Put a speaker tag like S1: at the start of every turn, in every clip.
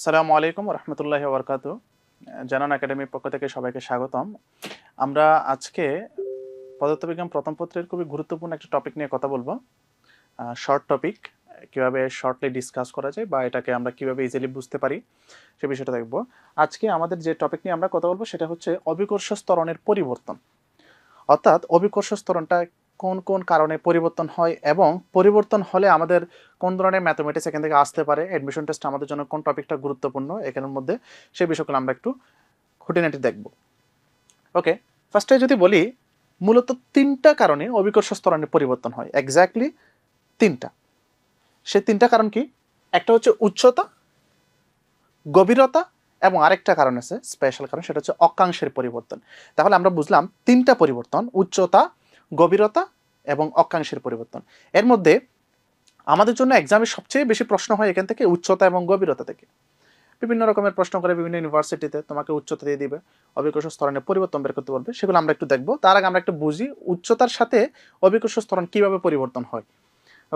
S1: আসসালামু আলাইকুম রহমতুল্লাহ বরকাত জানান একাডেমির পক্ষ থেকে সবাইকে স্বাগতম। আমরা আজকে পদার্থবিজ্ঞান প্রথম পত্রের খুবই গুরুত্বপূর্ণ একটা টপিক নিয়ে কথা বলব। শর্ট টপিক কীভাবে শর্টলি ডিসকাস করা যায় বা এটাকে আমরা কীভাবে ইজিলি বুঝতে পারি সে বিষয়টা দেখব। আজকে আমাদের যে টপিক নিয়ে আমরা কথা বলব সেটা হচ্ছে অবিকর্ষ স্তরণের পরিবর্তন। অর্থাৎ অবিকর্ষ স্তরণটা কোন কোন কারণে পরিবর্তন হয় এবং পরিবর্তন হলে আমাদের কোন ধরনের ম্যাথমেটিক্স এখান থেকে আসতে পারে অ্যাডমিশন টেস্ট আমাদের জন্য কোন টপিকটা গুরুত্বপূর্ণ এখানের মধ্যে সেই বিষয়গুলো আমরা একটু খুঁটিনাটি দেখব। ওকে ফার্স্টে যদি বলি, মূলত তিনটা কারণে অভিকর্ষ স্তরণের পরিবর্তন হয় এক্স্যাক্টলি তিনটা। সে তিনটা কারণ কি? একটা হচ্ছে উচ্চতা, গভীরতা এবং আরেকটা কারণ আছে স্পেশাল কারণ, সেটা হচ্ছে অক্ষাংশের পরিবর্তন। তাহলে আমরা বুঝলাম তিনটা পরিবর্তন, উচ্চতা, গভীরতা এবং অক্ষাংশের পরিবর্তন। এর মধ্যে আমাদের জন্য এক্সামে সবচেয়ে বেশি প্রশ্ন হয় এখান থেকে উচ্চতা এবং গভীরতা থেকে। বিভিন্ন রকমের প্রশ্ন করে বিভিন্ন ইউনিভার্সিটিতে তোমাকে উচ্চতা দিয়ে দিবে, অভিকর্ষ স্তরণের পরিবর্তন বের করতে পারবে সেগুলো আমরা একটু দেখব। তার আগে আমরা একটু বুঝি উচ্চতার সাথে অভিকর্ষ স্তরণ কীভাবে পরিবর্তন হয়।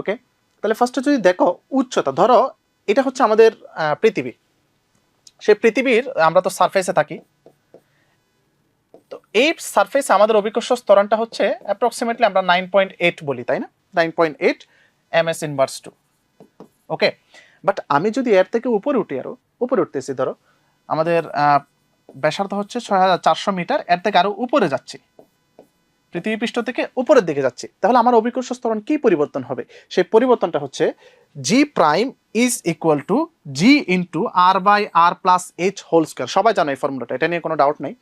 S1: ওকে? তাহলে ফার্স্টে যদি দেখো উচ্চতা, ধরো এটা হচ্ছে আমাদের পৃথিবী। সেই পৃথিবীর, আমরা তো সারফেসে থাকি তো এই সারফেসে আমাদের অভিকর্ষ স্তরণটা হচ্ছে অ্যাপ্রক্সিমেটলি আমরা নাইন পয়েন্ট এইট বলি, তাই না? Nine point eight M S inverse two okay but আমি যদি এর থেকে উপরে উঠি আরও, উপরে উঠতেছি, ধরো। আমাদের ব্যাসার্ধ হচ্ছে ছয় হাজার চারশো মিটার, এর থেকে আরও উপরে যাচ্ছি। পৃথিবী পৃষ্ঠ থেকে উপরের দিকে যাচ্ছি। তাহলে আমার অভিকর্ষ স্তরণ কি পরিবর্তন হবে? সেই পরিবর্তনটা হচ্ছে G prime is equal to G into R by R plus H whole square সবাই জানো এই ফর্মুলাটা এটা নিয়ে কোনো ডাউট নেই।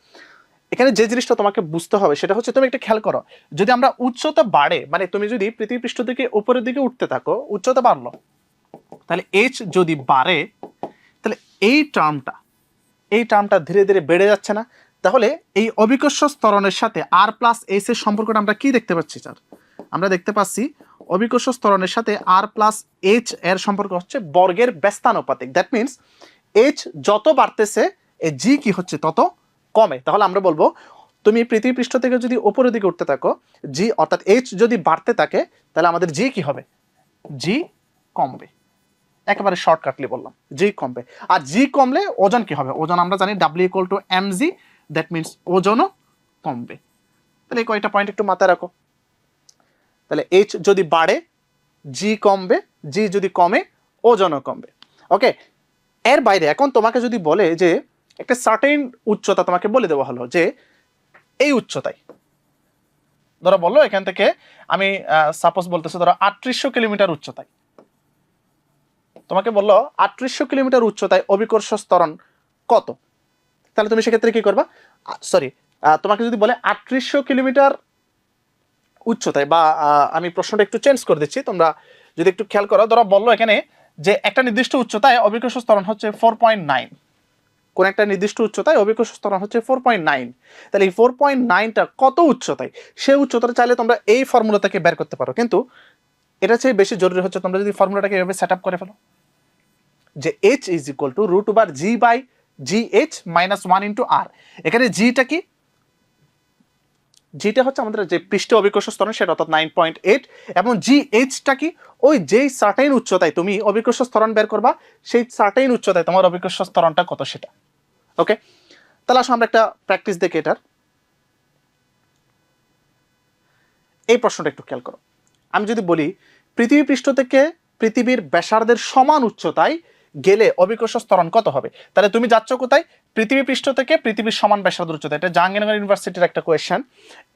S1: এখানে যে জিনিসটা তোমাকে বুঝতে হবে, সেটা হচ্ছে তুমি একটা খেয়াল করো, যদি আমরা উচ্চতা বাড়ে মানে তুমি যদি পৃথিবী পৃষ্ঠ থেকে উপরের দিকে উঠতে থাকো, উচ্চতা বাড়লো, তাহলে এইচ যদি বাড়ে, তাহলে এই টার্মটা এই টার্মটা ধীরে ধীরে বেড়ে যাচ্ছে না। তাহলে এই অভিকর্ষ স্তরণের সাথে আর প্লাস এইচ এর সম্পর্কটা আমরা কি দেখতে পাচ্ছি, স্যার? আমরা দেখতে পাচ্ছি অভিকর্ষ স্তরণের সাথে আর প্লাস এইচ এর সম্পর্ক হচ্ছে বর্গের ব্যস্তানুপাতিক। দ্যাট মিনস এইচ যত বাড়তেছে এ জি কি হচ্ছে তত কমে। তাহলে আমরা বলব, তুমি পৃথিবী পৃষ্ঠ থেকে যদি উপরের দিকে উঠতে থাকো জি অর্থাৎ এইচ যদি বাড়তে থাকে, তাহলে আমাদের জি কি হবে? জি কমবে। একেবারে শর্টকাটলি বললাম জি কমবে। আর জি কমলে ওজন কি হবে? ওজন আমরা জানি W equal to M G that means ওজনও কমবে। তাহলে এই কয়টা পয়েন্ট একটু মাথায় রাখো। তাহলে এইচ যদি বাড়ে জি কমবে জি যদি কমে, ওজনও কমবে। ওকে এর বাইরে এখন তোমাকে যদি বলে যে একটা সার্টেন উচ্চতা তোমাকে বলে দেওয়া হলো যে এই উচ্চতায়। ধরো বলল এখান থেকে আমি সাপোজ বলতেছি ধরো আটত্রিশশো কিলোমিটার উচ্চতায়। তোমাকে বলল আটত্রিশশো কিলোমিটার উচ্চতায় অভিকর্ষ স্তরণ কত? তাহলে তুমি সেক্ষেত্রে কি করবা? সরি তোমাকে যদি বলে আটত্রিশশো কিলোমিটার উচ্চতায় বা আমি প্রশ্নটা একটু চেঞ্জ করে দিচ্ছি, তোমরা যদি একটু খেয়াল করো, ধরো বলল এখানে যে একটা নির্দিষ্ট উচ্চতায় অভিকর্ষ স্তরণ হচ্ছে ফোর পয়েন্ট নাইন কোন একটা নির্দিষ্ট উচ্চতায় অভিকর্ষ স্তরণ হচ্ছে ফোর পয়েন্ট নাইন তাহলে এই ফোর পয়েন্ট নাইনটা কত উচ্চতায়? সেই উচ্চতাটা চাইলে তোমরা এই ফর্মুলা থেকে বের করতে পারো। কিন্তু এটা চেয়ে বেশি জরুরি হচ্ছে তোমরা যদি ফর্মুলাটাকে এভাবে সেট আপ করে ফেলো। যে H is equal to root over G by G H minus one into R এখানে জিটা কি? জিটা হচ্ছে আমাদের যে পৃষ্ঠে অভিকর্ষ স্তরণ, সেটা অর্থাৎ নাইন পয়েন্ট এইট এবং জি এইচটা কি? ওই যেই সার্টাইন উচ্চতায় তুমি অভিকর্ষ স্তরণ বের করবা, সেই সার্টাইন উচ্চতায় তোমার অভিকর্ষ স্তরণটা কত সেটা। ওকে তাহলে আসো আমরা একটা প্র্যাকটিস দেখি এটার। এই প্রশ্নটা একটু খেয়াল করো। আমি যদি বলি পৃথিবী পৃষ্ঠ থেকে পৃথিবীর ব্যাসার্ধের সমান উচ্চতায় গেলে অভিকর্ষ স্তরণ কত হবে? তাহলে তুমি যাচ্ছ কোথায়? পৃথিবী পৃষ্ঠ থেকে পৃথিবীর সমান ব্যাসার্ধ উচ্চতা এটা জাহাঙ্গীরনগর ইউনিভার্সিটির একটা কোয়েশ্চেন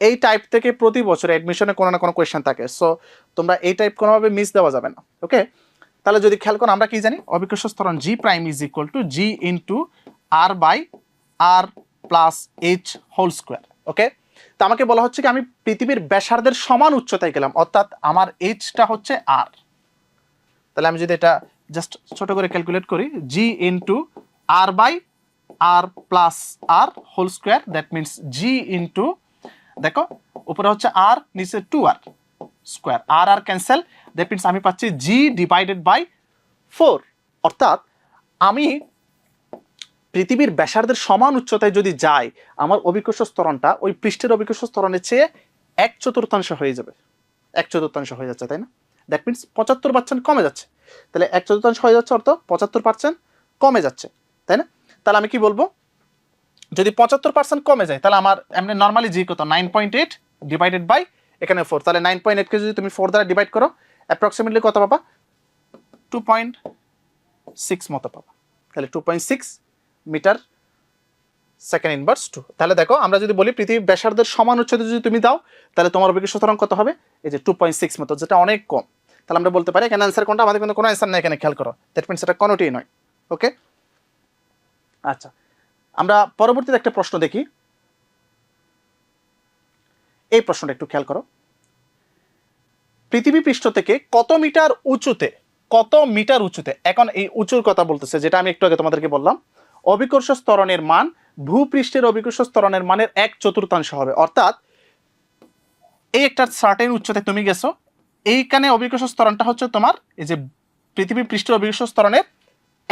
S1: এই টাইপ থেকে প্রতি বছর অ্যাডমিশনে কোনো না কোনো কোয়েশ্চেন থাকে। সো তোমরা এই টাইপ কোনোভাবে মিস দেওয়া যাবে না। ওকে তাহলে যদি খেয়াল করো, আমরা কি জানি? অভিকর্ষ স্তরণ G prime is equal to G into R by R plus H whole square okay তো আমাকে বলা হচ্ছে কি আমি পৃথিবীর ব্যাসার্ধের সমান উচ্চতায় গেলাম, অর্থাৎ আমার এইচটা হচ্ছে আর তাহলে আমি যদি এটা জাস্ট ছোট করে ক্যালকুলেট করি G into R by R plus R whole square that means G into দেখো, উপরে হচ্ছে আর নিচে two R square R R cancel that means আমি পাচ্ছি জি ডিভাইডেড বাই ফোর অর্থাৎ আমি পৃথিবীর ব্যাসার্ধের সমান উচ্চতায় যদি যায় আমার অভিকর্ষ স্তরণটা ওই পৃষ্ঠের অভিকর্ষ স্তরণের চেয়ে এক চতুর্থাংশ হয়ে যাবে। এক চতুর্থাংশ হয়ে যাচ্ছে, তাই না? দ্যাট মিনস পঁচাত্তর পার্সেন্ট কমে যাচ্ছে। তাহলে এক চতুর্থাংশ হয়ে যাচ্ছে অর্থ পঁচাত্তর পার্সেন্ট কমে যাচ্ছে, তাই না? তাহলে আমি কি বলব? যদি পঁচাত্তর পার্সেন্ট কমে যায়, তাহলে আমার এমনি নর্মালি জি কত nine point eight divided by এখানে ফোর তাহলে নাইন পয়েন্ট এইটকে যদি তুমি ফোর দ্বারা ডিভাইড করো অ্যাপ্রক্সিমেটলি কত পাবা? টু পয়েন্ট সিক্স মতো পাবা। তাহলে two point six metre second inverse two তাহলে দেখো, আমরা যদি বলি পৃথিবীর ব্যাসার্ধের সমান উচ্চতা যদি তুমি দাও, তাহলে তোমার অভিজ্ঞ সুতরাং কত হবে? এই যে টু পয়েন্ট সিক্স মতো, যেটা অনেক কম। তাহলে আমরা বলতে পারি, এখানে অ্যান্সার কোনটা? আমাদের কিন্তু কোনো অ্যান্সার নেই এখানে, খেয়াল করো। দ্যাট মিনস এটা কোনোটিই নয়। ওকে আচ্ছা আমরা পরবর্তীতে একটা প্রশ্ন দেখি। এই প্রশ্নটা একটু খেয়াল করো। পৃথিবী পৃষ্ঠ থেকে কত মিটার উঁচুতে, কত মিটার উঁচুতে, এখন এই উঁচুর কথা বলতেছে, যেটা আমি একটু আগে তোমাদেরকে বললাম অভিকর্ষ স্তরণের মান, ভূপৃষ্ঠের অভিকর্ষ স্তরণের মানের এক চতুর্থাংশ হবে। অর্থাৎ, এই একটা সার্টেন উচ্চতায় তুমি গেছো, এইখানে অভিকর্ষ স্তরণটা হচ্ছে তোমার, এই যে পৃথিবী পৃষ্ঠের অভিকর্ষ স্তরণের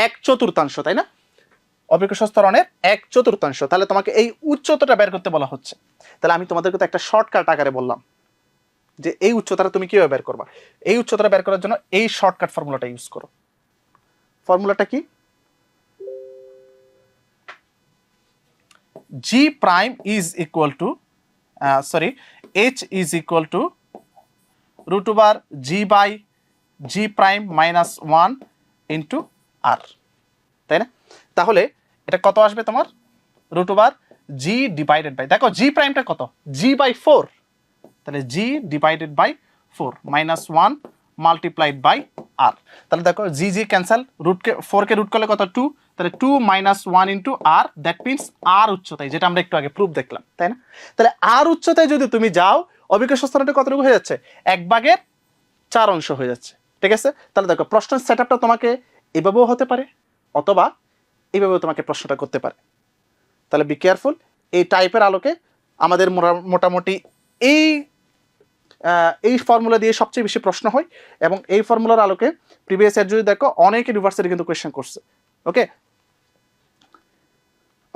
S1: এক চতুর্থাংশ, তাই না? অভিকর্ষ স্তরণের এক চতুর্থাংশ। তাহলে তোমাকে এই উচ্চতাটা বের করতে বলা হচ্ছে। তাহলে আমি তোমাদেরকে তো একটা শর্টকাট আকারে বললাম, যে এই উচ্চতাটা তুমি কীভাবে বের করবা? এই উচ্চতাটা বের করার জন্য এই শর্টকাট ফর্মুলাটা ইউজ করো। ফর্মুলাটা কি? G prime is equal to sorry h is equal to root over g by g prime minus one into R তাই না? তাহলে এটা কত আসবে তোমার? Root over g divided by দেখো জি প্রাইমটা কত? জি বাই ফোর তাহলে g divided by four minus one multiplied by R তাহলে দেখো জি জি ক্যান্সেল রুটকে ফোরকে রুট করলে কত? টু তাহলে two minus one into R that means R উচ্চতায়, যেটা আমরা একটু আগে প্রুফ দেখলাম, তাই না? তাহলে আর উচ্চতায় যদি তুমি যাও অভিজ্ঞ স্তরটা কতটুকু হয়ে যাচ্ছে? এক ভাগের চার অংশ হয়ে যাচ্ছে, ঠিক আছে? তাহলে দেখো, প্রশ্নের সেট আপটা তোমাকে এভাবেও হতে পারে, অথবা এইভাবেও তোমাকে প্রশ্নটা করতে পারে। তাহলে বি কেয়ারফুল এই টাইপের আলোকে আমাদের মোটামুটি এই এই ফর্মুলা দিয়ে সবচেয়ে বেশি প্রশ্ন হয় এবং এই ফর্মুলার আলোকে প্রিভিয়াস ইয়ার যদি দেখো, অনেক ইউনিভার্সিটি কিন্তু কোয়েশ্চেন করছে। ওকে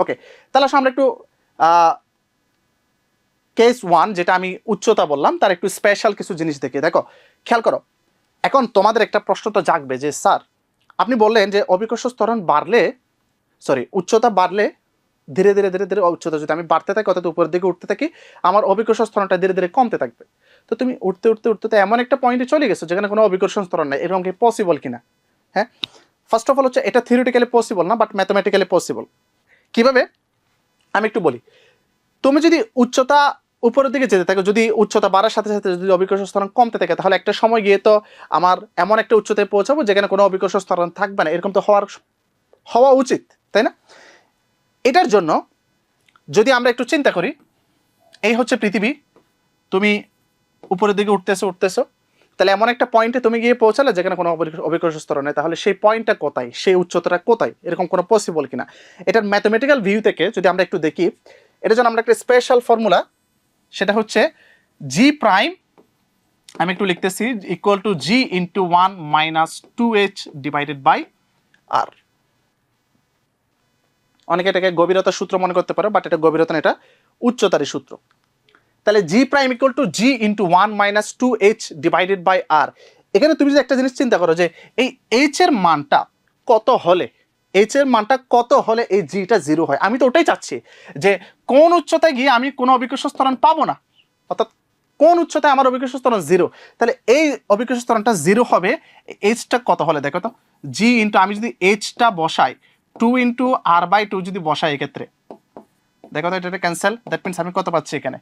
S1: ওকে তাহলে আমরা একটু কেস ওয়ান যেটা আমি উচ্চতা বললাম, তার একটু স্পেশাল কিছু জিনিস দেখি দেখো, খেয়াল করো, এখন তোমাদের একটা প্রশ্ন তো জাগবে যে, স্যার, আপনি বললেন যে অভিকর্ষ স্তরণ বাড়লে সরি উচ্চতা বাড়লে ধীরে ধীরে ধীরে ধীরে, উচ্চতা যদি আমি বাড়তে থাকি, অর্থাৎ উপরের দিকে উঠতে থাকি, আমার অভিকর্ষ স্তরণটা ধীরে ধীরে কমতে থাকবে। তো তুমি উঠতে উঠতে উঠতে তো এমন একটা পয়েন্টে চলে গেছো যেখানে কোনো অভিকর্ষণ স্তরণ নেই। এরকম কি পসিবল কিনা? হ্যাঁ? ফার্স্ট অফ অল হচ্ছে এটা থিওরিটিক্যালি পসিবল না বাট ম্যাথমেটিক্যালি পসিবল কীভাবে? আমি একটু বলি। তুমি যদি উচ্চতা উপরের দিকে যেতে থাকো, যদি উচ্চতা বাড়ার সাথে সাথে যদি অভিকর্ষ স্তরণ কমতে থাকে, তাহলে একটা সময় গিয়ে তো আমার এমন একটা উচ্চতায় পৌঁছাবো যেখানে কোনো অভিকর্ষ স্তরণ থাকবে না। এরকম তো হওয়ার, হওয়া উচিত, তাই না? এটার জন্য যদি আমরা একটু চিন্তা করি, এই হচ্ছে পৃথিবী। তুমি উপরের দিকে উঠতেছো উঠতেছো। তাহলে এমন একটা পয়েন্টে তুমি গিয়ে পৌঁছালে যেখানে কোনো অভিকর্ষ- স্তর নেই। তাহলে সেই পয়েন্টটা কোথায়? সেই উচ্চতাটা কোথায়? এরকম কোনো পসিবল কিনা? এটার ম্যাথমেটিক্যাল ভিউ থেকে যদি আমরা একটু দেখি এটার জন্য আমরা একটা স্পেশাল ফর্মুলা সেটা হচ্ছে জি প্রাইম আমি একটু লিখতেছি equal to g into one minus two h divided by R অনেকে এটাকে গভীরতার সূত্র মনে করতে পারো বাট এটা গভীরতা এটা উচ্চতারই সূত্র। তাহলে g prime equal to g into one minus two h divided by R এখানে তুমি যদি একটা জিনিস চিন্তা করো যে এই এইচ এর মানটা কত হলে এইচ এর মানটা কত হলে এই জিটা জিরো হয়? আমি তো ওটাই চাচ্ছি যে কোন উচ্চতায় গিয়ে আমি কোনো অভিকর্ষ স্তরণ পাবো না। অর্থাৎ কোন উচ্চতায় আমার অভিকর্ষ স্তরণ জিরো তাহলে এই অভিকর্ষ স্তরণটা জিরো হবে এইচটা কত হলে? দেখো তো জি ইন্টু আমি যদি এইচটা বসাই two into R by two যদি বসাই এক্ষেত্রে। দেখো তো, এটা ক্যান্সেল দ্যাট মিনস আমি কত পাচ্ছি এখানে?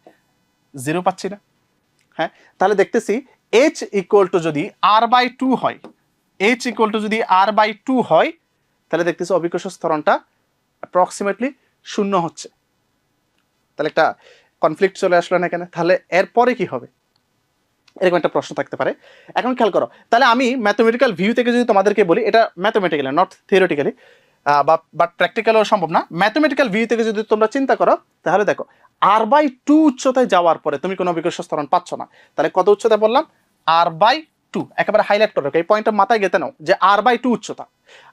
S1: জিরো পাচ্ছি না। হ্যাঁ তাহলে দেখতেছি এইচ ইকুয়াল টু যদি আর বাই টু হয় এইচ ইকুয়াল টু যদি আর বাই টু হয়, তাহলে দেখতেছি অভিকর্ষ স্তরণটা অ্যাপ্রক্সিমেটলি শূন্য হচ্ছে। তাহলে একটা কনফ্লিক্ট চলে আসলো না এখানে তাহলে এরপরে কি হবে? এরকম একটা প্রশ্ন থাকতে পারে। এখন খেয়াল করো, তাহলে আমি ম্যাথমেটিক্যাল ভিউ থেকে যদি তোমাদেরকে বলি, এটা ম্যাথমেটিক্যালি নট থিওরিটিক্যালি বা বাট প্র্যাকটিক্যালও সম্ভব না। ম্যাথমেটিক্যাল ভিউ থেকে যদি তোমরা চিন্তা করো, তাহলে দেখো আর বাই টু উচ্চতায় যাওয়ার পরে তুমি কোনো অভিকর্ষ স্তরণ পাচ্ছ না। তাহলে কত উচ্চতায় বললাম? আর বাই টু একেবারে হাইলাইট করো। এই পয়েন্টটা মাথায় গেতে নাও যে আর বাই টু উচ্চতা।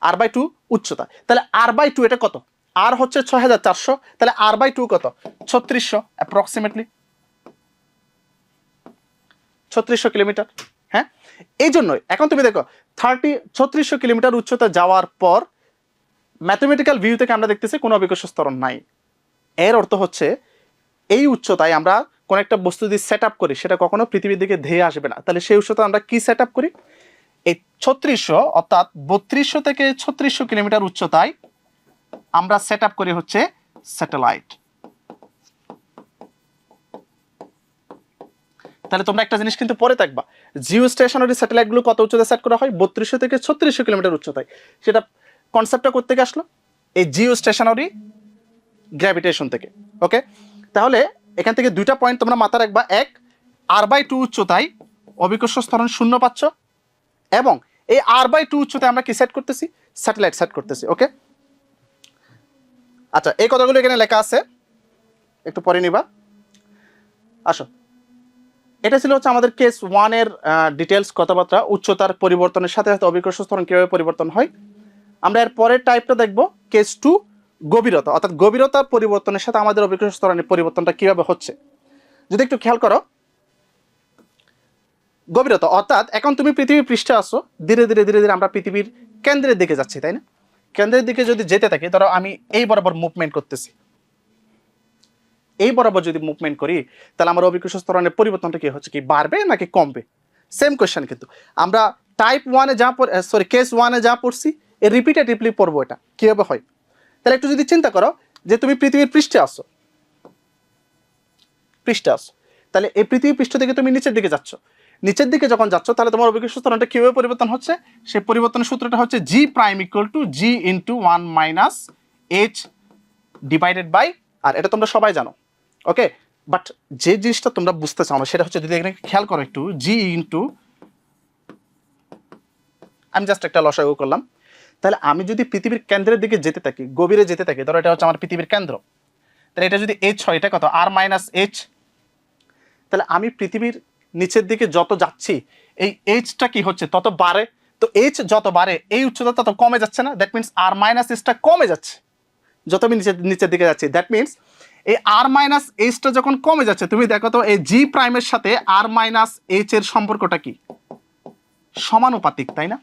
S1: আর বাই টু উচ্চতা। তাহলে আর বাই টু এটা কত? আর হচ্ছে ছয় হাজার চারশো। তাহলে আর বাই টু কত? ছত্রিশশো অ্যাপ্রক্সিমেটলি ছত্রিশশো কিলোমিটার। হ্যাঁ? এই জন্যই, এখন তুমি দেখো থার্টি ছত্রিশশো কিলোমিটার উচ্চতা যাওয়ার পর ম্যাথমেটিক্যাল ভিউ থেকে আমরা দেখতেছি কোনো অবিকর্ষ স্তরণ নাই। এর অর্থ হচ্ছে এই উচ্চতায় আমরা কোনো একটা বস্তু যদি সেট আপ করি, সেটা কখনো পৃথিবীর দিকে ধেয়ে আসবে না। তাহলে সেই উচ্চতা আমরা কি সেট করি? এই ছত্রিশশো, অর্থাৎ বত্রিশশো থেকে ছত্রিশশো কিলোমিটার উচ্চতায় আমরা সেট আপ করি হচ্ছে স্যাটেলাইট তাহলে তোমরা একটা জিনিস কিন্তু পরে থাকবা। জিও স্টেশনারি স্যাটেলাইটগুলো কত উচ্চতায় সেট করা হয়? বত্রিশশো থেকে ছত্রিশশো কিলোমিটার উচ্চতায়। সেটা কনসেপ্টটা করতে আসলো? এই জিও স্টেশনারি গ্র্যাভিটেশন থেকে ওকে তাহলে এখান থেকে দুইটা পয়েন্ট তোমরা মাথা রাখবা। এক আর বাই টু উচ্চতায় অবিকর্ষ স্তরণ শূন্য পাচ্ছ এবং এই আর বাই টু উচ্চতায় আমরা কি সেট করতেছি? স্যাটেলাইট সেট করতেছি ওকে আচ্ছা এই কথাগুলো এখানে লেখা আছে। একটু পরে নিবা। আসো। এটা ছিল হচ্ছে আমাদের কেস ওয়ানের ডিটেলস কথাবার্তা, উচ্চতার পরিবর্তনের সাথে সাথে অবিকর্ষ স্তরণ কীভাবে পরিবর্তন হয়। আমরা এর পরের টাইপটা দেখব। কেস টু গভীরতা, অর্থাৎ গভীরতার পরিবর্তনের সাথে আমাদের অবিকর্ষ স্তরণের পরিবর্তনটা কীভাবে হচ্ছে? যদি একটু খেয়াল করো, গভীরতা, অর্থাৎ এখন তুমি পৃথিবীর পৃষ্ঠে আসো ধীরে ধীরে ধীরে ধীরে আমরা পৃথিবীর কেন্দ্রের দিকে যাচ্ছি, তাই না? কেন্দ্রের দিকে যদি যেতে থাকি, ধরো আমি এই বরাবর মুভমেন্ট করতেছি। এই বরাবর যদি মুভমেন্ট করি, তাহলে আমার অভিকর্ষ স্তরণের পরিবর্তনটা কি হচ্ছে কি, বাড়বে নাকি কমবে? সেম কোয়েশ্চেন কিন্তু। আমরা টাইপ ওয়ানে যা সরি কেস ওয়ানে যা পড়ছি এ রিপিটেটিভলি পড়ব এটা। কীভাবে হয়? তাহলে একটু যদি চিন্তা করো যে তুমি পৃথিবীর পৃষ্ঠে আসো পৃষ্ঠে আসো তাহলে এই পৃথিবীর পৃষ্ঠ থেকে তুমি নিচের দিকে যাচ্ছ। নিচের দিকে যখন যাচ্ছ, তাহলে তোমার অভিকর্ষ স্তরণটা কীভাবে পরিবর্তন হচ্ছে? সেই পরিবর্তনের সূত্রটা হচ্ছে g prime equal to g into one minus h divided by R এটা তোমরা সবাই জানো। ওকে বাট যে জিনিসটা তোমরা বুঝতে চাও না সেটা হচ্ছে যদি এখানে খেয়াল করো একটু জি ইন্টু আমি জাস্ট একটা লসাগু করলাম। তাহলে আমি যদি পৃথিবীর কেন্দ্রের দিকে যেতে থাকি, গভীরে যেতে থাকি, ধরো এটা হচ্ছে আমার পৃথিবীর কেন্দ্র, তাহলে এটা যদি এইচ হয়, এটা কত? আর মাইনাস এইচ তাহলে আমি পৃথিবীর নিচের দিকে যত যাচ্ছি, এই এইচটা কি হচ্ছে? তত বাড়ে। তো এইচ যত বাড়ে, এই উচ্চতা তত কমে যাচ্ছে না দ্যাট মিনস আর মাইনাস এইচটা কমে যাচ্ছে। যত আমি নিচের নিচের দিকে যাচ্ছি দ্যাট মিনস এই আর মাইনাস এইচটা যখন কমে যাচ্ছে, তুমি দেখো তো এই জি প্রাইমের সাথে আর মাইনাস এইচ এর সম্পর্কটা কি? সমানুপাতিক, তাই না?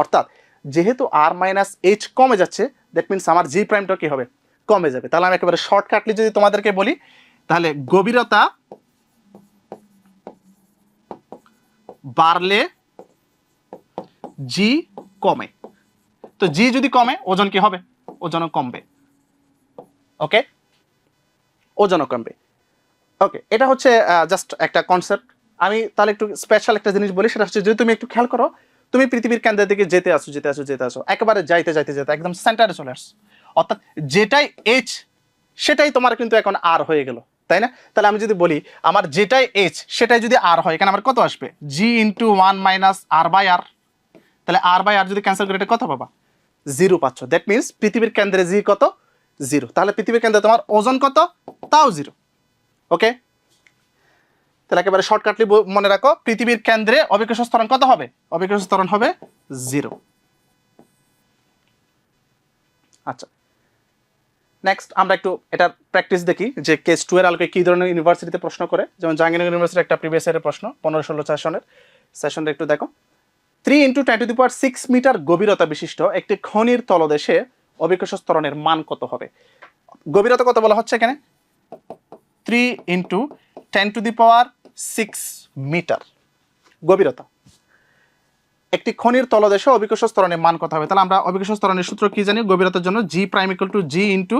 S1: অর্থাৎ যেহেতু আর মাইনাস এইচ কমে যাচ্ছে দ্যাট মিনস আমার জি প্রাইমটা কি হবে? কমে যাবে। তাহলে আমি একেবারে শর্টকাটলি যদি তোমাদেরকে বলি, তাহলে গভীরতা বাড়লে জি কমে। তো জি যদি কমে, ওজন কি হবে? ওজনও কমবে। ওকে ওজনও কমবে। ওকে এটা হচ্ছে জাস্ট একটা কনসেপ্ট আমি তাহলে একটু স্পেশাল একটা জিনিস বলি, সেটা হচ্ছে যদি তুমি একটু খেয়াল করো তুমি পৃথিবীর কেন্দ্রের দিকে যেতে আসো যেতে আসো যেতে আসো, একেবারে যাইতে যাইতে যেতে একদম সেন্টারে চলে আসছো। অর্থাৎ যেটাই এইচ সেটাই তোমার কিন্তু এখন আর হয়ে গেল, তাই না? তাহলে আমি যদি বলি, আমার যেটাই এইচ সেটাই যদি আর হয়, এখানে আমার কত আসবে? G into one minus R by R তাহলে আর বাই আর যদি ক্যান্সেল করে, এটা কত পাবা? জিরো পাচ্ছ। দ্যাট মিনস পৃথিবীর কেন্দ্রে জি কত? জিরো তাহলে পৃথিবীর কেন্দ্রে তোমার ওজন কত? তাও জিরো ওকে তাহলে একেবারে শর্টকাটলি মনে রাখো, পৃথিবীর কেন্দ্রে অবিকর্ষ স্তরণ কত হবে? অবিকর্ষ স্তরণ হবে জিরো আচ্ছা। নেক্সট আমরা একটু এটার প্র্যাকটিস দেখি যে কেস টু এর আলোকে কী ধরনের ইউনিভার্সিটিতে প্রশ্ন করে। যেমন জাহাঙ্গীরনগর ইউনিভার্সিটির একটা প্রিভিয়াস ইয়ারের প্রশ্ন, পনেরো ষোলো সেশনের সেশনটা একটু দেখো। Three into ten to the power six metre গভীরতা বিশিষ্ট একটি খনির তলদেশে অবিকর্ষ স্তরণের মান কত হবে? গভীরতা কত বলা হচ্ছে এখানে? Three into ten to the power six metre গভীরতা। একটি খনির তলদেশে অবিকর্ষ স্তরণের মান কত হবে? তাহলে আমরা অবিকর্ষ স্তরণের সূত্র কি জানি? গভীরতার জন্য g prime equal to g into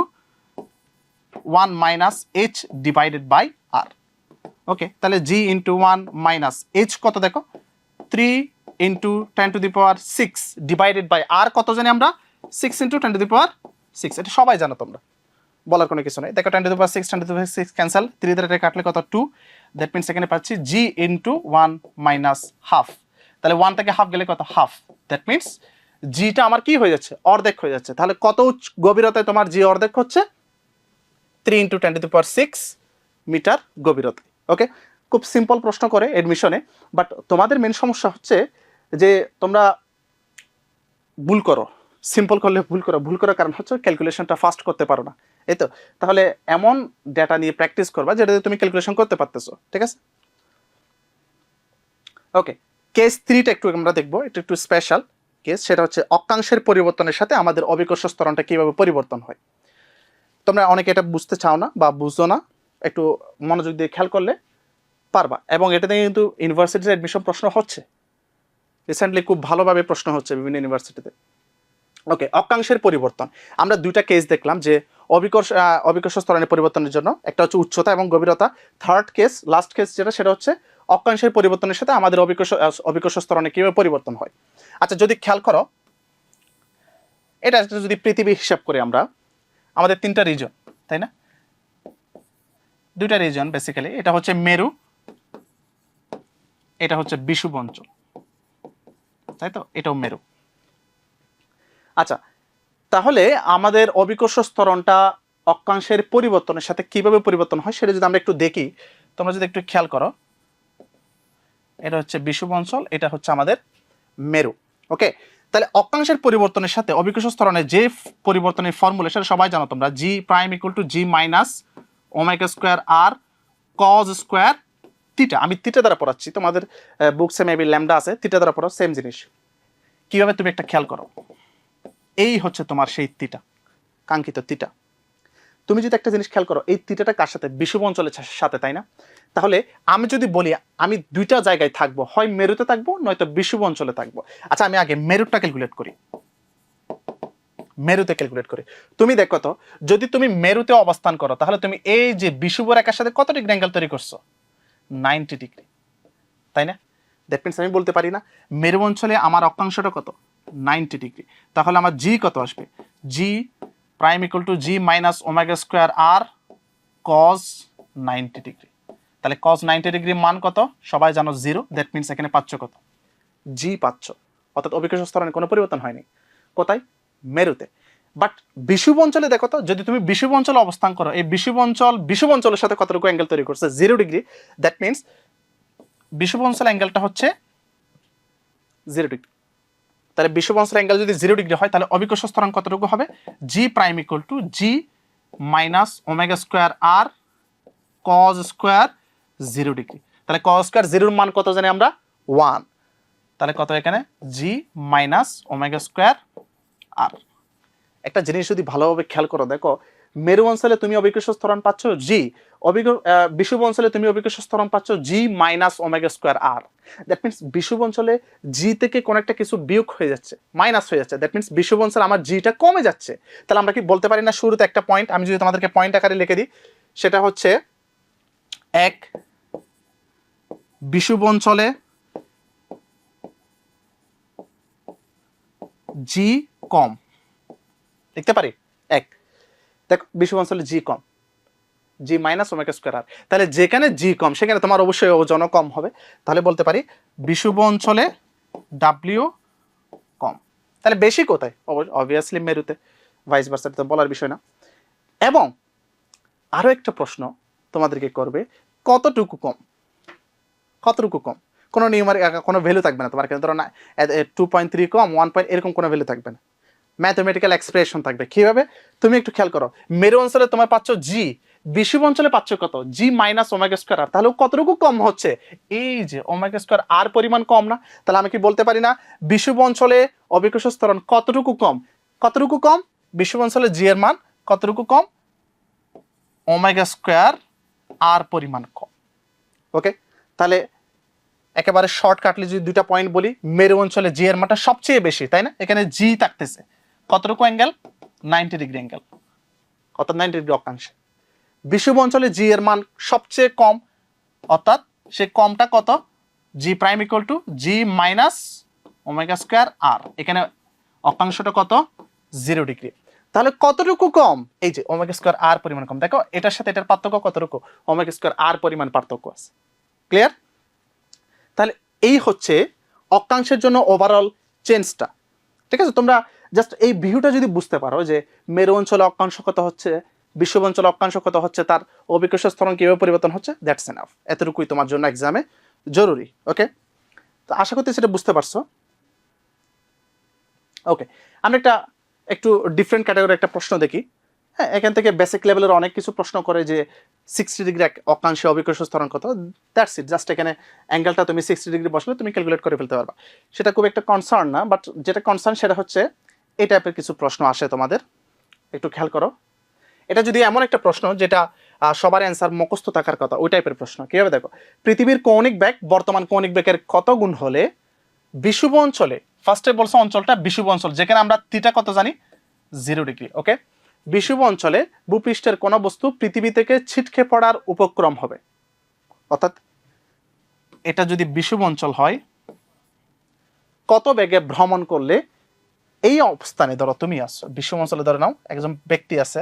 S1: one minus h divided by R okay তাহলে g into one minus h কত দেখো? Three into ten to the power six divided by R কত জানি আমরা? Six into ten to the power six এটা সবাই জানো তোমরা। বলার কোনো কিছু নেই। দেখো ten to power six ten to power six cancel three দ্বারা কাটলে কত টু দ্যাট মিনস এখানে পাচ্ছি g into one minus half তাহলে ওয়ান থেকে হাফ গেলে কত? হাফ দ্যাট মিনস জিটা আমার কি হয়ে যাচ্ছে? অর্ধেক হয়ে যাচ্ছে। তাহলে কত গভীরতায় তোমার জি অর্ধেক হচ্ছে? Three into ten to power six metre গভীরতায় okay খুব সিম্পল প্রশ্ন করে এডমিশনে বাট তোমাদের মেন সমস্যা হচ্ছে যে তোমরা ভুল করো। সিম্পল করলে ভুল করো। ভুল করার কারণ হচ্ছে ক্যালকুলেশনটা ফাস্ট করতে পারো না। এই তো তাহলে এমন ডেটা নিয়ে প্র্যাকটিস করবা যেটা তুমি ক্যালকুলেশন করতে পারতেছো, ঠিক আছে? ওকে কেস থ্রিটা একটু আমরা দেখব, এটা একটু স্পেশাল কেস সেটা হচ্ছে অক্ষাংশের পরিবর্তনের সাথে আমাদের অবিকর্ষ স্তরণটা কীভাবে পরিবর্তন হয়। তোমরা অনেকে এটা বুঝতে চাও না বা বুঝো না, একটু মনোযোগ দিয়ে খেয়াল করলে পারবা। এবং এটাতে কিন্তু ইউনিভার্সিটির অ্যাডমিশন প্রশ্ন হচ্ছে। রিসেন্টলি খুব ভালোভাবে প্রশ্ন হচ্ছে বিভিন্ন ইউনিভার্সিটিতে ওকে অক্ষাংশের পরিবর্তন। আমরা দুইটা কেস দেখলাম যে অবিকর্ষ অবিকর্ষ স্তরণের পরিবর্তনের জন্য। একটা হচ্ছে উচ্চতা এবং গভীরতা। থার্ড কেস লাস্ট কেস যেটা, সেটা হচ্ছে অক্ষাংশের পরিবর্তনের সাথে আমাদের অবিকর্ষ অবিকর্ষ স্তরণে কীভাবে পরিবর্তন হয়। আচ্ছা যদি খেয়াল করো, এটা যদি পৃথিবী হিসাব করি আমরা, আমাদের তিনটা রিজন তাই না? দুইটা রিজন বেসিক্যালি এটা হচ্ছে মেরু, এটা হচ্ছে বিষুব অঞ্চল তাই তো? এটাও মেরু। আচ্ছা তাহলে আমাদের অবিকর্ষ স্তরণটা অক্ষাংশের পরিবর্তনের সাথে কীভাবে পরিবর্তন হয় সেটা যদি আমরা একটু দেখি, তোমরা যদি একটু খেয়াল করো, এটা হচ্ছে বিষুব অঞ্চল, এটা হচ্ছে আমাদের মেরু ওকে তাহলে অক্ষাংশের পরিবর্তনের সাথে অবিকর্ষ স্তরণের যে পরিবর্তনের ফর্মুলা সেটা সবাই জানো তোমরা g prime equal to g minus omega square R cos square theta আমি তিটা দ্বারা পড়াচ্ছি, তোমাদের বুকসে মেবি ল্যামডা আছে তিটা দ্বারা পড়াও সেম জিনিস। কীভাবে তুমি একটা খেয়াল করো? এই হচ্ছে তোমার সেই তিটা, কাঙ্ক্ষিত তিটা। তুমি যদি একটা জিনিস খেয়াল করো, এই তিটাটা কার সাথে? বিষুব অঞ্চলের সাথে, তাই না? তাহলে আমি যদি বলি, আমি দুইটা জায়গায় থাকব, হয় মেরুতে থাকব, নয়তো বিষুব অঞ্চলে থাকব। আচ্ছা আমি আগে মেরুটা ক্যালকুলেট করি। মেরুতে ক্যালকুলেট করি। তুমি দেখো তো, যদি তুমি মেরুতে অবস্থান করো, তাহলে তুমি এই যে বিষুব রেখার সাথে কত ডিগ্রি অ্যাঙ্গেল তৈরি করছ? Ninety degree. তাই না? দ্যাট মিনস আমি বলতে পারি না, মেরু অঞ্চলে আমার অক্ষাংশটা কত? নাইনটি ডিগ্রি তাহলে আমার জি কত আসবে? G prime equal to g minus omega square R cos ninety degree তাহলে কজ নাইনটি ডিগ্রি মান কত? সবাই জানো জিরো দ্যাট মিনস এখানে পাচ্ছ কত? জি পাচ্ছ। অর্থাৎ অভিকর্ষ স্তরণে কোনো পরিবর্তন হয়নি। কোথায়? মেরুতে। বাট বিষুব অঞ্চলে দেখো তো, যদি তুমি বিষুব অঞ্চলে অবস্থান করো, এই বিষুব অঞ্চল বিষুব অঞ্চলের সাথে কতটুকু অ্যাঙ্গেল তৈরি করছে? জিরো ডিগ্রি দ্যাট মিনস বিষুব অঞ্চল অ্যাঙ্গেলটা হচ্ছে জিরো ডিগ্রি তাহলে বিশ্ববংশের অ্যাঙ্গেল যদি জিরো ডিগ্রি হয়, তাহলে অবিকর্ষ স্তরণ কতটুকু হবে? G prime equal to g minus omega square R cos square zero degree তাহলে কজ স্কোয়ার জিরোর মান কত জানি আমরা? ওয়ান তাহলে কত এখানে? G minus omega square R একটা জিনিস যদি ভালোভাবে খেয়াল করো, দেখো মেরু অঞ্চলে তুমি অবিকর্ষ স্তরণ পাচ্ছ, জি। অবিক বিষুব অঞ্চলে তুমি অবিকর্ষ স্তরণ পাচ্ছ, g minus omega square R that means বিষুব অঞ্চলে জি থেকে কোন একটা কিছু বিয়োগ হয়ে যাচ্ছে মাইনাস হয়ে যাচ্ছে। দ্যাট মিনস বিষুব অঞ্চলে আমার জিটা কমে যাচ্ছে। তাহলে আমরা কি বলতে পারি না শুরুতে একটা পয়েন্ট আমি যদি তোমাদেরকে পয়েন্ট আকারে লিখে দিই, সেটা হচ্ছে এক বিষুব অঞ্চলে জি কম। লিখতে পারি? এক। দেখো বিষুব অঞ্চলে জি কম। G minus omega square R তাহলে যেখানে জি কম, সেখানে তোমার অবশ্যই ওজনও কম হবে। তাহলে বলতে পারি বিষুব অঞ্চলে ডাব্লিউ কম। তাহলে বেশি কোথায়? অবভিয়াসলি মেরুতে। ভাইস ভার্সা তো বলার বিষয় না। এবং আরও একটা প্রশ্ন তোমাদেরকে করবে, কতটুকু কম? কতটুকু কম? কোনো নিয়মের কোনো ভ্যালু থাকবে না তোমার। কাছে ধরো না টু পয়েন্ট থ্রি কম ওয়ান পয়েন্ট এরকম কোনো ভ্যালু থাকবে না। ম্যাথমেটিক্যাল এক্সপ্রেশন থাকবে। কীভাবে? তুমি একটু খেয়াল করো। মেরু অঞ্চলে তোমার পাচ্ছ জি বিষুব অঞ্চলে পাচ্ছ কত? G minus omega square R তাহলে কতটুকু কম হচ্ছে? এই যে ওমেগা স্কোয়ার আর পরিমাণ কম না। তাহলে আমি কি বলতে পারি না? বিষুব অঞ্চলে অবিকর্ষ স্তরণ কতটুকু কম? কতটুকু কম? বিষুব অঞ্চলে জি এর মান কতটুকু কম? ওমেগা স্কোয়ার আর পরিমাণ কম। ওকে তাহলে একেবারে শর্ট শর্টকাটলি যদি দুইটা পয়েন্ট বলি, মেরু অঞ্চলে জি এর মানটা সবচেয়ে বেশি, তাই না? এখানে জি থাকতেছে। কতটুকু অ্যাঙ্গেল নাইনটি ডিগ্রি অ্যাঙ্গেল কত নাইনটি ডিগ্রি অক্ষাংশে? বিষুব অঞ্চলে জি এর মান সবচেয়ে কম, অর্থাৎ সে কমটা কত? G prime equal to g minus omega square R এখানে অক্ষাংশটা কত? জিরো ডিগ্রি তাহলে কতটুকু কম? এই যে ওমেগা স্কোয়ার আর পরিমাণ কম। দেখো, এটার সাথে এটার পার্থক্য কতটুকু? ওমেগা স্কোয়ার আর পরিমাণ পার্থক্য আছে। ক্লিয়ার তাহলে এই হচ্ছে অক্ষাংশের জন্য ওভারঅল চেঞ্জটা ঠিক আছে? তোমরা জাস্ট এই ভিউটা যদি বুঝতে পারো যে মেরু অঞ্চলে অক্ষাংশ কত হচ্ছে বিশ্ব অঞ্চলে অক্ষাংশ কত হচ্ছে, তার অবিকর্ষ স্তরণ কীভাবে পরিবর্তন হচ্ছে দ্যাটস এন এনাফ এতটুকুই তোমার জন্য এক্সামে জরুরি ওকে তো আশা করতে সেটা বুঝতে পারছ। ওকে আমরা একটা একটু ডিফারেন্ট ক্যাটাগরি একটা প্রশ্ন দেখি। হ্যাঁ এখান থেকে বেসিক লেভেলের অনেক কিছু প্রশ্ন করে যে সিক্সটি ডিগ্রি এক অক্ষাংশে অবিকর্ষ স্তরণ কত দ্যাটস ইট জাস্ট এখানে অ্যাঙ্গেলটা তুমি সিক্সটি ডিগ্রি বসলে তুমি ক্যালকুলেট করে ফেলতে পারবা। সেটা খুব একটা কনসার্ন না বাট যেটা কনসার্ন সেটা হচ্ছে এই টাইপের কিছু প্রশ্ন আসে তোমাদের। একটু খেয়াল করো। এটা যদি এমন একটা প্রশ্ন যেটা সবার অ্যান্সার মুখস্থ থাকার কথা, ওই টাইপের প্রশ্ন। কীভাবে দেখো? পৃথিবীর কৌণিক ব্যাগ বর্তমান কৌণিক ব্যাগের কত গুণ হলে বিষুব অঞ্চলে ফার্স্টে বলছো অঞ্চলটা বিষুব অঞ্চল, যেখানে আমরা তিটা কত জানি? জিরো ডিগ্রি ওকে বিষুব অঞ্চলে ভূপৃষ্ঠের কোনো বস্তু পৃথিবী থেকে ছিটকে পড়ার উপক্রম হবে। অর্থাৎ এটা যদি বিষুব অঞ্চল হয়, কত বেগে ভ্রমণ করলে এই অবস্থানে, ধরো তুমি আসছো বিষুব অঞ্চলে ধরে নাও, একজন ব্যক্তি আছে,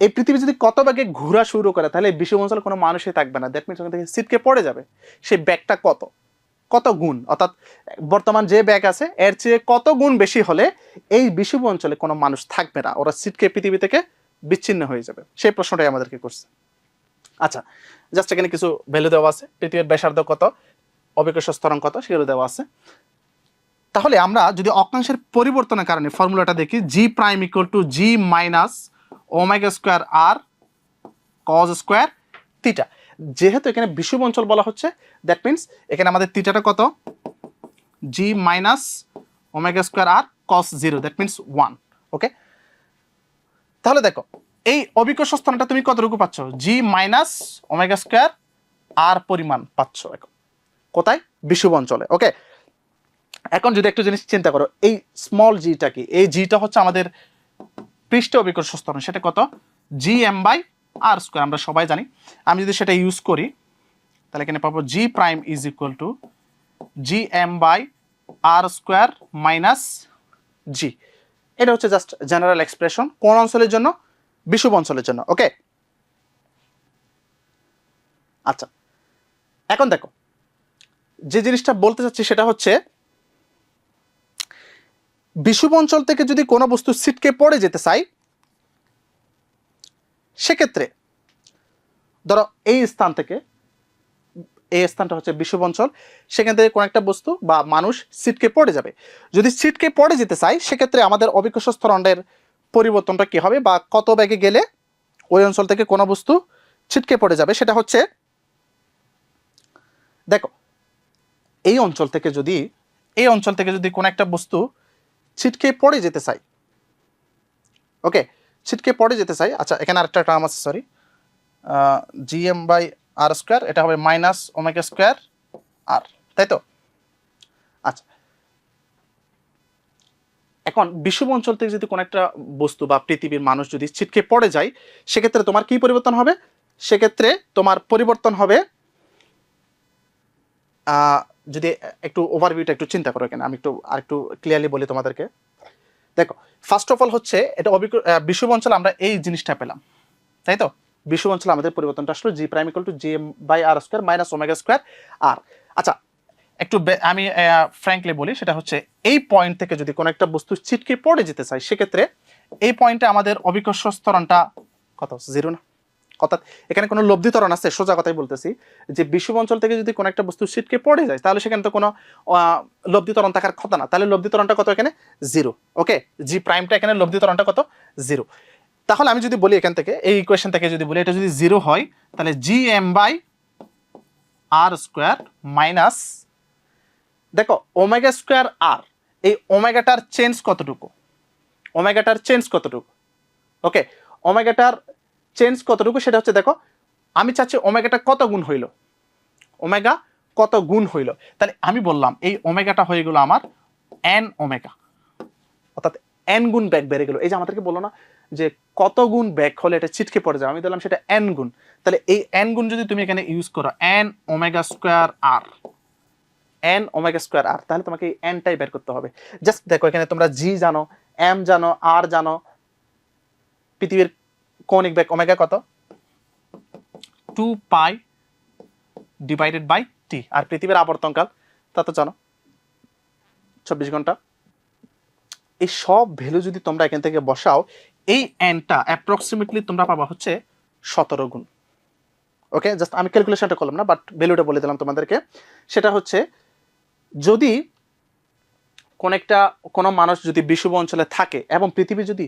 S1: এই পৃথিবী যদি কত ব্যাগে ঘোরা শুরু করে, তাহলে অঞ্চলে কোনো মানুষই থাকবে না। দ্যাট মিনস ওখান থেকে ছিটকে পড়ে যাবে। সেই ব্যাগটা কত? কত গুণ? অর্থাৎ বর্তমান যে ব্যাগ আছে, এর চেয়ে কত গুণ বেশি হলে এই বিশ্ব অঞ্চলে কোনো মানুষ থাকবে না? ওরা সিটকে পৃথিবী থেকে বিচ্ছিন্ন হয়ে যাবে। সেই প্রশ্নটাই আমাদেরকে করছে। আচ্ছা জাস্ট এখানে কিছু ভ্যালু দেওয়া আছে। পৃথিবীর ব্যাসার্ধ কত? অবিকর্ষ স্তরণ কত? সেগুলো দেওয়া আছে। তাহলে আমরা যদি অক্ষাংশের পরিবর্তনের কারণে ফর্মুলাটা দেখি g prime equal to g minus omega square R cos square theta যেহেতু এখানে বিষুব অঞ্চল বলা হচ্ছে দ্যাট মিন্স এখানে আমাদের তিটাটা কত? G minus omega square R cos zero that means one okay তাহলে দেখো, এই অবিকর্ষ স্থানটা তুমি কতটুকু পাচ্ছ? G minus omega square R পরিমাণ পাচ্ছ এখন কোথায়? বিষুব অঞ্চলে। ওকে এখন যদি একটু জিনিস চিন্তা করো, এই স্মল জিটা কি? এই জিটা হচ্ছে আমাদের পৃষ্ঠ অবিকর্ষ স্তরণ সেটা কত? G M by R square আমরা সবাই জানি। আমি যদি সেটা ইউজ করি, তাহলে এখানে পাবো g prime is equal to G M by R square minus g এটা হচ্ছে জাস্ট জেনারেল এক্সপ্রেশন কোন অঞ্চলের জন্য? বিষুব অঞ্চলের জন্য ওকে আচ্ছা এখন দেখো, যে জিনিসটা বলতে চাচ্ছি সেটা হচ্ছে বিষুব অঞ্চল থেকে যদি কোনো বস্তু ছিটকে পড়ে যেতে চাই, সেক্ষেত্রে ধরো এই স্থান থেকে, এই স্থানটা হচ্ছে বিষুব অঞ্চল, সেখান থেকে কোনো একটা বস্তু বা মানুষ ছিটকে পড়ে যাবে। যদি ছিটকে পড়ে যেতে চাই, সেক্ষেত্রে আমাদের অবিকর্ষ স্তরণের পরিবর্তনটা কি হবে বা কত ব্যাগে গেলে ওই অঞ্চল থেকে কোনো বস্তু ছিটকে পড়ে যাবে? সেটা হচ্ছে, দেখো, এই অঞ্চল থেকে যদি, এই অঞ্চল থেকে যদি কোনো একটা বস্তু ছিটকে পড়ে যেতে চাই। ওকে, ছিটকে পড়ে যেতে চাই। আচ্ছা এখানে আরেকটা টার্ম আছে sorry GM by R square এটা হবে মাইনাস ওমেগা স্কোয়ার আর তাই তো? আচ্ছা। এখন বিষুব অঞ্চল থেকে যদি কোনো একটা বস্তু বা পৃথিবীর মানুষ যদি ছিটকে পড়ে যায়, সেক্ষেত্রে তোমার কি পরিবর্তন হবে? সেক্ষেত্রে তোমার পরিবর্তন হবে যদি একটু ওভারভিউটা একটু চিন্তা করো এখানে, আমি একটু আর একটু ক্লিয়ারলি বলি তোমাদেরকে। দেখো ফার্স্ট অফ অল হচ্ছে, এটা অবিক বিষুব অঞ্চল আমরা এই জিনিসটা পেলাম। তাই তো? বিষুব অঞ্চল আমাদের পরিবর্তনটা আসলো g prime equal to G M by R square minus omega square R আচ্ছা একটু আমি ফ্র্যাঙ্কলি বলি, সেটা হচ্ছে এই পয়েন্ট থেকে যদি কোনো একটা বস্তু ছিটকে পড়ে যেতে চাই সেক্ষেত্রে এই পয়েন্টে আমাদের অবিকর্ষ স্তরণটা কত? জিরো না? অর্থাৎ এখানে কোনো লব্ধি ত্বরণ আছে সোজা কথাই বলতেছি যে বিষুব অঞ্চল থেকে যদি কোনো একটা বস্তু ছিটকে পড়ে যায় তাহলে সেখানে তো কোনো আহ, লব্ধি ত্বরণ থাকার কথা না। তাহলে লব্ধি ত্বরণটা কত এখানে? জিরো। ওকে? জি প্রাইমটা এখানে লব্ধি ত্বরণটা কত? জিরো। তাহলে আমি যদি বলি এখান থেকে এই ইকুয়েশন থেকে যদি বলি এটা যদি জিরো হয় তাহলে G M by R square minus দেখো ওমেগা স্কোয়ার আর এই ওমেগাটার চেঞ্জ কতটুকু? ওমেগাটার চেঞ্জ কতটুকু? ওকে? ওমেগাটার চেঞ্জ কতটুকু সেটা হচ্ছে দেখো, আমি চাচ্ছি ওমেগাটা কত গুণ হইল? ওমেগা কত গুণ হইল? তাহলে আমি বললাম, এই ওমেগাটা হয়ে গেল আমার এন ওমেগা অর্থাৎ এন গুণ ব্যাগ বেড়ে গেল। এই যে আমাদেরকে বলল না যে কত গুণ ব্যাগ হলে এটা ছিটকে পড়ে যাবে, আমি দিলাম সেটা এন গুণ। তাহলে এই এন গুণ যদি তুমি এখানে ইউজ করো n omega square R n omega square R তাহলে তোমাকে এই এনটাই বের করতে হবে। জাস্ট দেখো এখানে তোমরা জি জানো এম জানো আর জানো, পৃথিবীর কৌণিক ব্যাগ ওমেগা কত? Two pi divided by T. আর পৃথিবীর আবর্তনকাল তা তো জানো। চব্বিশ ঘণ্টা। এই সব ভ্যালু যদি তোমরা এখান থেকে বসাও এই এনটা অ্যাপ্রক্সিমেটলি তোমরা পাবা হচ্ছে সতেরো গুণ। ওকে? জাস্ট আমি ক্যালকুলেশনটা করলাম না বাট ভ্যালুটা বলে দিলাম তোমাদেরকে। সেটা হচ্ছে যদি কোন একটা কোনো মানুষ যদি বিষুব অঞ্চলে থাকে এবং পৃথিবী যদি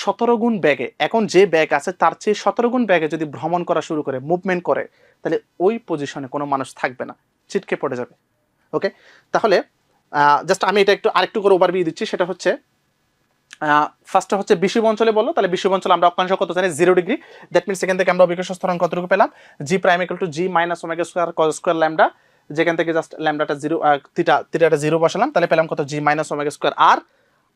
S1: সতেরো গুণ ব্যাগে, এখন যে ব্যাগ আছে তার চেয়ে সতেরো গুণ ব্যাগে যদি ভ্রমণ করা শুরু করে মুভমেন্ট করে, তাহলে ওই পজিশনে কোনো মানুষ থাকবে না, ছিটকে পড়ে যাবে ওকে তাহলে জাস্ট আমি এটা একটু আরেকটু করে ওভার ওভারভিউ দিচ্ছি, সেটা হচ্ছে ফার্স্টে হচ্ছে বিষুব অঞ্চলে বলল তাহলে বিষুব অঞ্চলে আমরা অক্ষাংশ কত জানি? জিরো ডিগ্রি দ্যাট মিনস সেখান থেকে আমরা অভিজ্ঞ স্থরণ কতটুকু পেলাম? G prime equal to g minus omega square cos square lambda যেখান থেকে জাস্ট ল্যামডাটা জিরো তিটা থিটাটা জিরো বসালাম, তাহলে পেলাম কত? G minus omega square R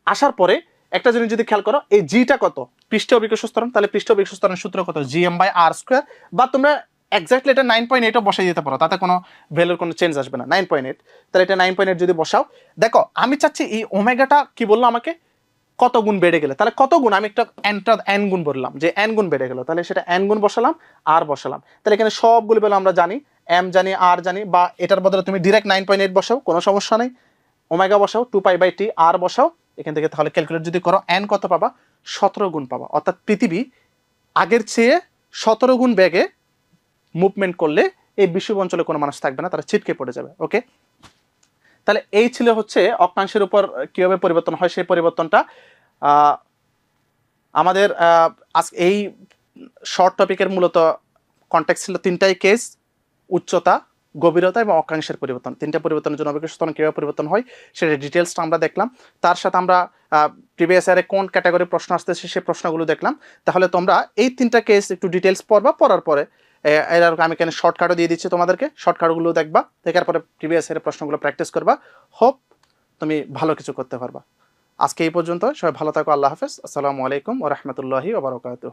S1: আসার পরে একটা জিনিস যদি খেয়াল করো, এই জিটা কত? পৃষ্ঠ অভিজ্ঞ তাহলে পৃষ্ঠ অভিজ্ঞ সূত্র কত? G M by R square বা তোমরা এক্স্যাক্টলি এটা নাইন পয়েন্ট এইটও বসাই দিতে পারো, তাতে কোনো ভ্যালুর কোনো চেঞ্জ আসবে না। নাইন পয়েন্ট এইট তাহলে এটা নাইন পয়েন্ট এইট যদি বসাও, দেখো, আমি চাচ্ছি এই ওমেগাটা কি বলল আমাকে? কত গুণ বেড়ে গেলে। তাহলে কত গুণ? আমি একটা এনটা এন গুণ বললাম, যে এন গুণ বেড়ে গেল। তাহলে সেটা এন গুণ বসালাম আর বসালাম। তাহলে এখানে সবগুলো বেলা আমরা জানি এম জানি আর জানি, বা এটার বদলে তুমি ডিরেক্ট নাইন পয়েন্ট এইট বসাও, কোনো সমস্যা নেই। ওমেগা বসাও টু পাই বাই টি আর বসাও এখান থেকে তাহলে ক্যালকুলেট যদি করো এন কত পাবা? সতেরো গুণ পাবা। অর্থাৎ পৃথিবী আগের চেয়ে সতেরো গুণ ব্যাগে মুভমেন্ট করলে এই বিশ্ব অঞ্চলে কোনো মানুষ থাকবে না, তারা ছিটকে পড়ে যাবে ওকে তাহলে এই ছিল হচ্ছে অক্ষাংশের উপর কীভাবে পরিবর্তন হয় সেই পরিবর্তনটা। আমাদের এই শর্ট টপিকের মূলত কন্ট্যাক্ট ছিল তিনটাই কেস উচ্চতা গভীরতা এবং অক্ষাংশের পরিবর্তন। তিনটা পরিবর্তনের জন্য অবকাশ স্তরণ কীভাবে পরিবর্তন হয়, সেটা ডিটেলসটা আমরা দেখলাম। তার সাথে আমরা প্রিভিয়াস ইয়ারে কোন ক্যাটাগরি প্রশ্ন আসতেছে, সে প্রশ্নগুলো দেখলাম। তাহলে তোমরা এই তিনটা কেস একটু ডিটেলস পড়বা, পড়ার পরে এর আমি কেন শর্টকাটও দিয়ে দিচ্ছি তোমাদেরকে শর্টকাটগুলো দেখবা, দেখার পরে প্রিভিয়াস ইয়ারের প্রশ্নগুলো প্র্যাকটিস করবা। হোপ তুমি ভালো কিছু করতে পারবা। আজকে এই পর্যন্ত, সবাই ভালো থাকো, আল্লাহ হাফেজ। আসসালামু আলাইকুম ও রহমতুল্লাহি ওবরকাত